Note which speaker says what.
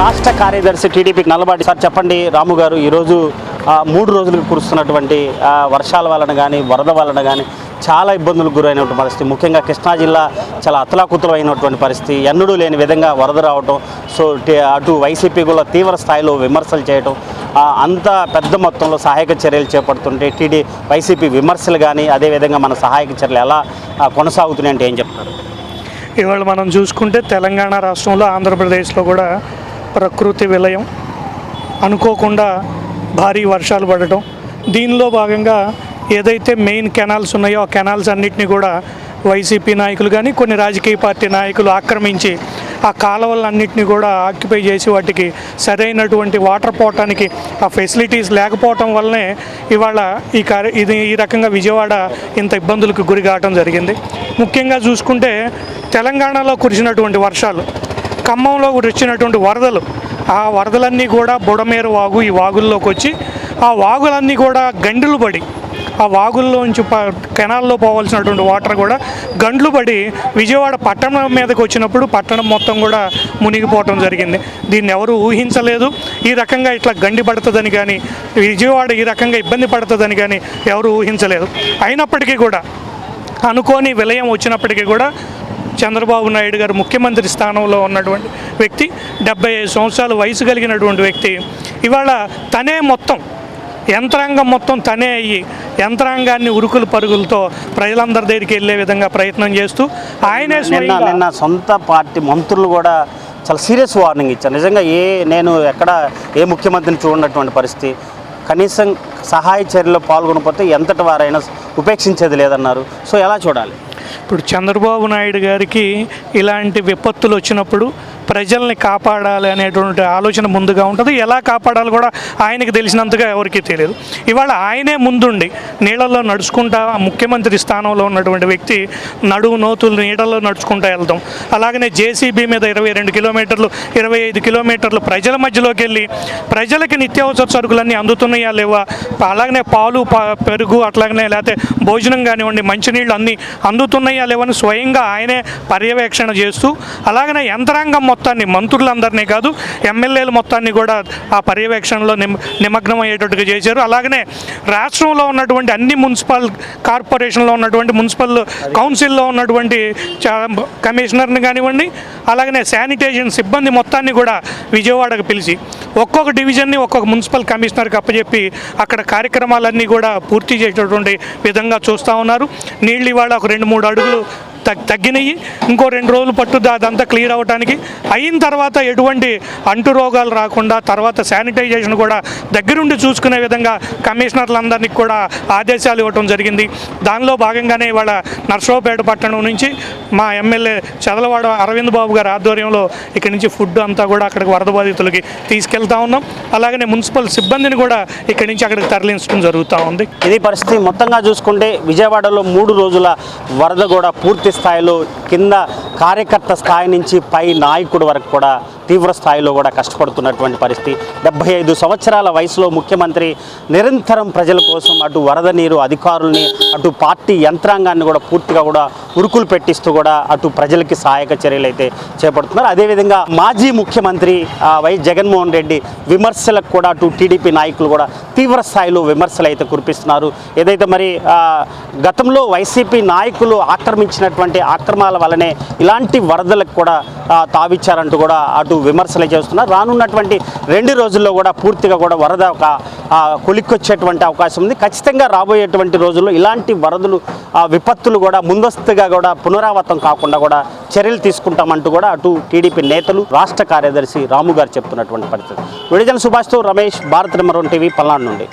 Speaker 1: రాష్ట్ర కార్యదర్శి TDP Nallabati. Sir చెప్పండి రాము గారు ఈరోజు మూడు రోజులకు కురుస్తున్నటువంటి వర్షాల వలన కానీ వరద వలన కానీ చాలా ఇబ్బందులకు గురైనటువంటి పరిస్థితి. ముఖ్యంగా కృష్ణా జిల్లా చాలా అతలాకుతలం అయినటువంటి పరిస్థితి. ఎన్నడూ లేని విధంగా వరద రావటం సో అటు వైసీపీ కూడా తీవ్ర స్థాయిలో విమర్శలు చేయటం అంత పెద్ద మొత్తంలో సహాయక చర్యలు చేపడుతుంటే టీడీ వైసీపీ విమర్శలు కానీ అదేవిధంగా మన సహాయక చర్యలు ఎలా కొనసాగుతున్నాయి అంటే ఏం చెప్తారు?
Speaker 2: ఇవాళ మనం చూసుకుంటే తెలంగాణ రాష్ట్రంలో ఆంధ్రప్రదేశ్లో కూడా ప్రకృతి విలయం అనుకోకుండా భారీ వర్షాలు పడటం. దీనిలో భాగంగా ఏదైతే మెయిన్ కెనాల్స్ ఉన్నాయో ఆ కెనాల్స్ అన్నింటినీ కూడా వైసీపీ నాయకులు కానీ కొన్ని రాజకీయ పార్టీ నాయకులు ఆక్రమించి ఆ కాలువలన్నింటినీ కూడా ఆక్యుపై చేసి వాటికి సరైనటువంటి వాటర్ పోవటానికి ఆ ఫెసిలిటీస్ లేకపోవటం వల్లనే ఇవాళ ఈ కార్య ఇది ఈ రకంగా విజయవాడ ఇంత ఇబ్బందులకు గురి కావటం జరిగింది. ముఖ్యంగా చూసుకుంటే తెలంగాణలో కురిసినటువంటి వర్షాలు ఖమ్మంలో వచ్చినటువంటి వరదలు ఆ వరదలన్నీ కూడా బుడమేరు వాగు ఈ వాగుల్లోకి వచ్చి ఆ వాగులన్నీ కూడా గండులు పడి ఆ వాగుల్లోంచి ప కెనాల్లో పోవాల్సినటువంటి వాటర్ కూడా గండ్లు పడి విజయవాడ పట్టణం మీదకి వచ్చినప్పుడు పట్టణం మొత్తం కూడా మునిగిపోవటం జరిగింది. దీన్ని ఎవరు ఊహించలేదు. ఈ రకంగా ఇట్లా గండి పడుతుందని కానీ విజయవాడ ఈ రకంగా ఇబ్బంది పడుతుందని కానీ ఎవరు ఊహించలేదు. అయినప్పటికీ కూడా అనుకోని విలయం వచ్చినప్పటికీ కూడా చంద్రబాబు నాయుడు గారు ముఖ్యమంత్రి స్థానంలో ఉన్నటువంటి వ్యక్తి డెబ్బై ఐదు సంవత్సరాల వయసు కలిగినటువంటి వ్యక్తి. ఇవాళ తనే మొత్తం యంత్రాంగం మొత్తం తనే అయ్యి యంత్రాంగాన్ని ఉరుకులు పరుగులతో ప్రజలందరి దగ్గరికి వెళ్ళే విధంగా ప్రయత్నం చేస్తూ ఆయనే
Speaker 1: నిన్న నిన్న సొంత పార్టీ మంత్రులు కూడా చాలా సీరియస్ వార్నింగ్ ఇచ్చారు. నిజంగా ఏ నేను ఎక్కడ ఏ ముఖ్యమంత్రిని చూడనటువంటి పరిస్థితి. కనీసం సహాయ చర్యలో పాల్గొనకపోతే ఎంతటి వారైనా ఉపేక్షించేది లేదన్నారు. సో ఎలా చూడాలి?
Speaker 2: ఇప్పుడు చంద్రబాబు నాయుడు గారికి ఇలాంటి విపత్తులు వచ్చినప్పుడు ప్రజల్ని కాపాడాలి అనేటువంటి ఆలోచన ముందుగా ఉంటుంది. ఎలా కాపాడాలి కూడా ఆయనకి తెలిసినంతగా ఎవరికీ తెలియదు. ఇవాళ ఆయనే ముందుండి నీళ్ళల్లో నడుచుకుంటా ముఖ్యమంత్రి స్థానంలో ఉన్నటువంటి వ్యక్తి నడువు నోతులు నీడల్లో నడుచుకుంటా వెళ్తాం. అలాగనే జేసీబీ మీద ఇరవై రెండు కిలోమీటర్లు ఇరవై ఐదు కిలోమీటర్లు ప్రజల మధ్యలోకి వెళ్ళి ప్రజలకి నిత్యావసర సరుకులన్నీ అందుతున్నాయా లేవా? అలాగనే పాలు పెరుగు అట్లాగనే లేకపోతే భోజనం కానివ్వండి మంచినీళ్ళు అన్నీ అందుతున్నాయా లేవని స్వయంగా ఆయనే పర్యవేక్షణ చేస్తూ అలాగనే యంత్రాంగం మొత్తం మొత్తాన్ని మంత్రులందరినీ కాదు ఎమ్మెల్యేలు మొత్తాన్ని కూడా ఆ పర్యవేక్షణలో నిమ నిమగ్నమయ్యేటట్టుగా చేశారు. అలాగనే రాష్ట్రంలో ఉన్నటువంటి అన్ని మున్సిపల్ కార్పొరేషన్లో ఉన్నటువంటి మున్సిపల్ కౌన్సిల్లో ఉన్నటువంటి చా- కమిషనర్ని కానివ్వండి అలాగనే శానిటేషన్ సిబ్బంది మొత్తాన్ని కూడా విజయవాడకు పిలిచి ఒక్కొక్క డివిజన్ని ఒక్కొక్క మున్సిపల్ కమిషనర్కి అప్పచెప్పి అక్కడ కార్యక్రమాలన్నీ కూడా పూర్తి చేసేటటువంటి విధంగా చూస్తూ ఉన్నారు. నీళ్ళు ఇవాళ ఒక రెండు మూడు అడుగులు తగ్గినాయి ఇంకో రెండు రోజులు పట్టుద్ది అదంతా క్లియర్ అవ్వటానికి అయిన తర్వాత ఎటువంటి అంటు రోగాలు రాకుండా తర్వాత శానిటైజేషన్ కూడా దగ్గరుండి చూసుకునే విధంగా కమిషనర్లందరినీ కూడా ఆదేశాలు ఇవ్వటం జరిగింది. దానిలో భాగంగానే ఇవాళ నర్సరావుపేట పట్టణం నుంచి మా ఎమ్మెల్యే చదలవాడ అరవింద్ బాబు గారి ఆధ్వర్యంలో ఇక్కడి నుంచి ఫుడ్ అంతా కూడా అక్కడికి వరద బాధితులకి తీసుకెళ్తా ఉన్నాం. అలాగనే మున్సిపల్ సిబ్బందిని కూడా ఇక్కడి నుంచి అక్కడికి తరలించడం జరుగుతూ ఉంది.
Speaker 1: ఇది పరిస్థితి మొత్తంగా చూసుకుంటే విజయవాడలో మూడు రోజుల వరద కూడా పూర్తి స్థాయిలో కింద కార్యకర్త స్థాయి నుంచి పై నాయకుడు వరకు కూడా తీవ్ర స్థాయిలో కూడా కష్టపడుతున్నటువంటి పరిస్థితి. డెబ్బై ఐదు సంవత్సరాల వయసులో ముఖ్యమంత్రి నిరంతరం ప్రజల కోసం అటు వరద నీరు అధికారుల్ని అటు పార్టీ యంత్రాంగాన్ని కూడా పూర్తిగా కూడా ఉరుకులు పెట్టిస్తూ కూడా అటు ప్రజలకి సహాయక చర్యలు అయితే చేపడుతున్నారు. అదేవిధంగా మాజీ ముఖ్యమంత్రి వైఎస్ వై జగన్మోహన్ రెడ్డి విమర్శలకు కూడా అటు టీడీపీ నాయకులు కూడా తీవ్ర స్థాయిలో విమర్శలు అయితే కురిపిస్తున్నారు. ఏదైతే మరి గతంలో వైసీపీ నాయకులు ఆక్రమించినటువంటి ఆక్రమాల వల్లనే ఇలాంటి వరదలకు కూడా తావిచ్చారంటూ కూడా అటు విమర్శలు చేస్తున్నారు. రానున్నటువంటి రెండు రోజుల్లో కూడా పూర్తిగా కూడా వరద ఒక కొలిక్కొచ్చేటువంటి అవకాశం ఉంది. ఖచ్చితంగా రాబోయేటువంటి రోజుల్లో ఇలాంటి వరదలు విపత్తులు కూడా ముందస్తుగా కూడా పునరావృతం కాకుండా కూడా చర్యలు తీసుకుంటామంటూ కూడా అటు టీడీపీ నేతలు రాష్ట్ర కార్యదర్శి రాము గారు చెప్తున్నటువంటి పరిస్థితి. విడుదల సుభాష్తో Ramesh Bharat number one TV Palnadu నుండి.